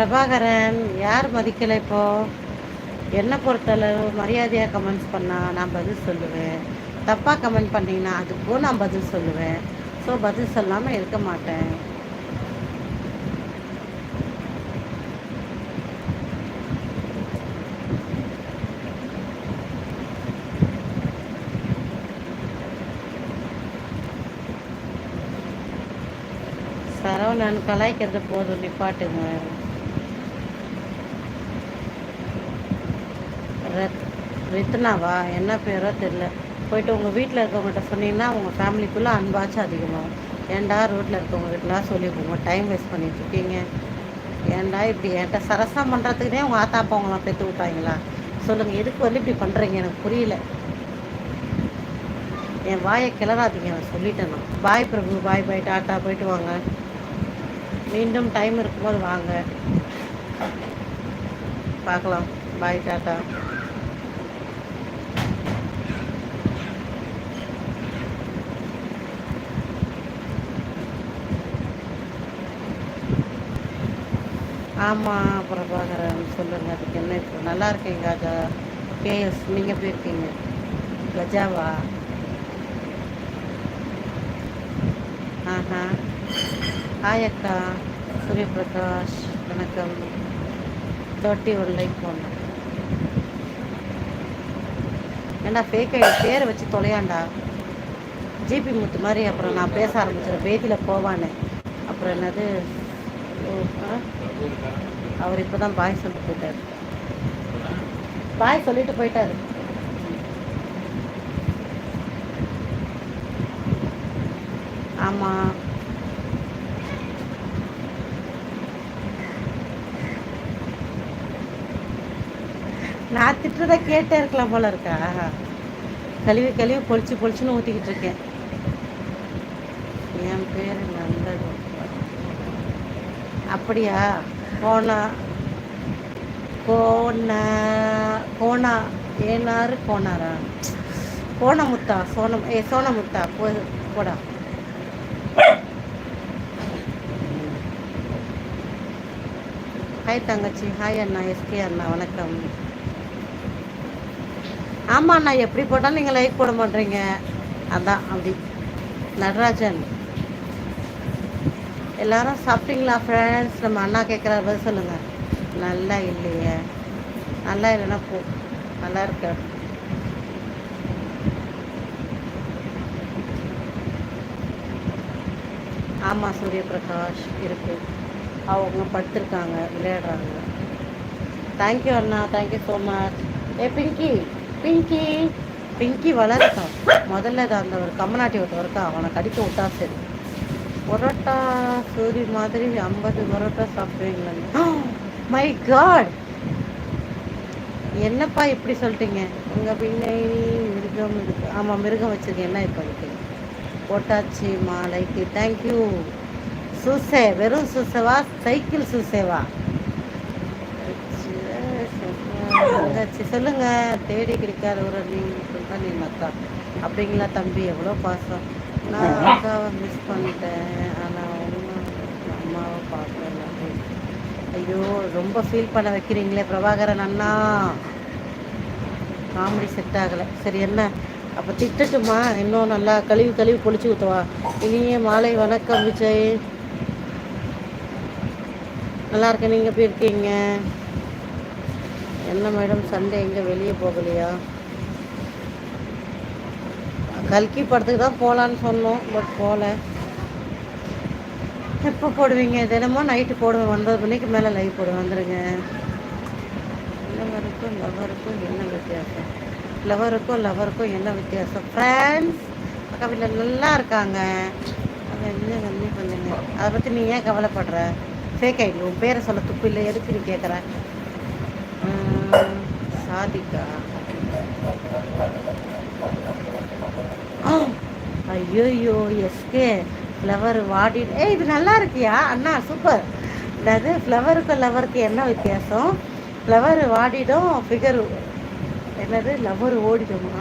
பிரபாகரன் யார் மதிக்கலை இப்போ? என்னை பொறுத்தளவு மரியாதையாக கமெண்ட்ஸ் பண்ணால் நான் பதில் சொல்லுவேன். தப்பாக கமெண்ட் பண்ணிங்கன்னா அதுக்கும் நான் பதில் சொல்லுவேன். ஸோ பதில் சொல்லாமல் இருக்க மாட்டேன். சரவணன் கலாய்க்கிறது போதும் நிப்பாட்டுங்க. ரத் ரித்னாவா? என்ன பேரோ தெரில. போயிட்டு உங்கள் வீட்டில் இருக்கவங்ககிட்ட சொன்னீங்கன்னா உங்கள் ஃபேமிலிக்குள்ளே அன்பாச்சும் அதிகமாகும் ஏன்டா ரோட்டில் இருக்கவங்ககிட்டலாம் சொல்லி டைம் வேஸ்ட் பண்ணிட்டுருக்கீங்க. ஏன்டா இப்படி என்கிட்ட சரசம் பண்ணுறதுக்குனே உங்கள் ஆத்தா அப்பா அவங்களாம் பெற்று விட்டாங்களா? சொல்லுங்கள் எதுக்கு வந்து இப்படி பண்ணுறீங்க எனக்கு புரியல. என் வாயை கிளறாதீங்க நான் சொல்லிட்டேன் நான். பாய் பிரபு பாய் பாய் டாட்டா போயிட்டு வாங்க. மீண்டும் டைம் இருக்கும்போது வாங்க. பார்க்கலாம். பாய் டாட்டா ஆமாம் பிரபாகரன் சொல்லுங்கள் அதுக்கு என்ன இப்போ நல்லா இருக்கீங்க கஜா கேஎஸ் நீங்கள் எப்படி இருக்கீங்க? கஜாவா? ஆஹா. ஹாய் அக்கா. சூரியபிரகாஷ் வணக்கம். தேர்ட்டி ஒன் லைக் போனேன் ஏண்டா ஃபேக் ஐடி பேரை வச்சு தொலையாண்டா? ஜிபி முத்து மாதிரி அப்புறம் நான் பேச ஆரம்பிச்சிடும் பேதியில் போவான்னு அப்புறம் என்னது? ஓ, ஆ? அவர் இப்போ தான் பாய் சொல்லிட்டு போயிட்டார். பாய் சொல்லிட்டு போயிட்டாரு. ஆமாம் நான் திட்டுறத கேட்டே இருக்கலாம் போல இருக்கா? கழுவி கழுவி பொழிச்சு பொழிச்சுன்னு ஊற்றிக்கிட்டு இருக்கேன். என் பேர் நந்தகோபால். அப்படியா? போனா? கோன கோனா ஏனாரு கோனாரா கோணமுத்தா சோனம் ஏ சோனமுத்தா போ போடா. ஹாய் தங்கச்சி. ஹாய் அண்ணா. எஸ்கே அண்ணா. வணக்கம். ஆமாம் அண்ணா எப்படி போட்டாலும் நீங்கள் லைக் போட மாட்டீங்க. அதான் அப்படி. நடராஜன். எல்லாரும் சாப்பிட்டீங்களா ஃப்ரெண்ட்ஸ் நம்ம அண்ணா கேட்குற பதில் சொல்லுங்கள் நல்லா இல்லையே. நல்லா இல்லைன்னா போ. நல்லா இருக்க. ஆமாம் சூரியபிரகாஷ் இருக்கு. அவங்க படுத்துருக்காங்க விளையாடுறாங்க. தேங்க்யூ அண்ணா. தேங்க்யூ ஸோ மச் ஏ பிங்கி. பிங்கி. பிங்கி வளர்த்தான் முதல்ல அந்த ஒரு கம்மநாட்டி ஒருத்தன் இருக்கா அவனை கடிக்க விட்டா சரி. பரோட்டா சூரி மாதிரி ஐம்பது பரோட்டா சாப்பிடுவீங்களா? மை காட் என்னப்பா இப்படி சொல்லிட்டீங்க? உங்கள் பின்னை மிருகம் இருக்கு. ஆமாம் மிருகம் வச்சுருக்கேன் என்ன இப்போ அதுக்கு? போட்டாச்சு மாலைக்கு தேங்க்யூ சூசே வெறும் சூசேவா? சைக்கிள் சூசேவா? தங்கச்சி சொல்லுங்க. தேடி கிடைக்காத ஒரு நீங்கள் நீ அக்கா அப்படிங்களா தம்பி? எவ்வளோ பாசம். நான் அக்காவை மிஸ் பண்ணிட்டேன். ஆனால் அம்மாவை பார்க்கல. ஐயோ ரொம்ப ஃபீல் பண்ண வைக்கிறீங்களே பிரபாகரன் அண்ணா. காமெடி செட் ஆகலை. சரி என்ன? அப்போ திட்டட்டுமா? இன்னும் நல்லா கழுவி கழுவி பொழிச்சு ஊற்றுவா இனிய மாலை வணக்கம் விஜய். நல்லா இருக்கேன். நீங்கள் எப்படி இருக்கீங்க? என்ன மேடம் சண்டே எங்கே வெளியே போகலையா? கல்கி படத்துக்கு தான் போகலான்னு சொன்னோம் பட் போகல எப்போ போடுவீங்க? தினமும் நைட்டு போடுவேன் ஒன்பது மணிக்கு மேலே லைவ் போடுவேன் வந்துடுங்க லவருக்கும் லவருக்கும் என்ன வித்தியாசம்? லவருக்கும் லவருக்கும் என்ன வித்தியாசம்? ஃப்ரெண்ட்ஸ் அக்கா வீட்டில் நல்லா இருக்காங்க. அதை என்ன கம்மி பண்ணுங்க? அதை பற்றி நீ ஏன் கவலைப்படுற? ஃபேக் ஐடி உன் பேரை சொல்ல துப்பு இல்லை எதுக்கு நீ கேட்குற சாதிக்கா ஐயோயோ எஸ்கே ஃப்ளவர் வாடி. ஏ இது நல்லா இருக்கியா? அண்ணா சூப்பர் அதாவது ஃப்ளவருக்கும் லவருக்கு என்ன வித்தியாசம்? ஃப்ளவர் வாடிடும் ஃபிகர் என்னது? லவர் ஓடிடுமா?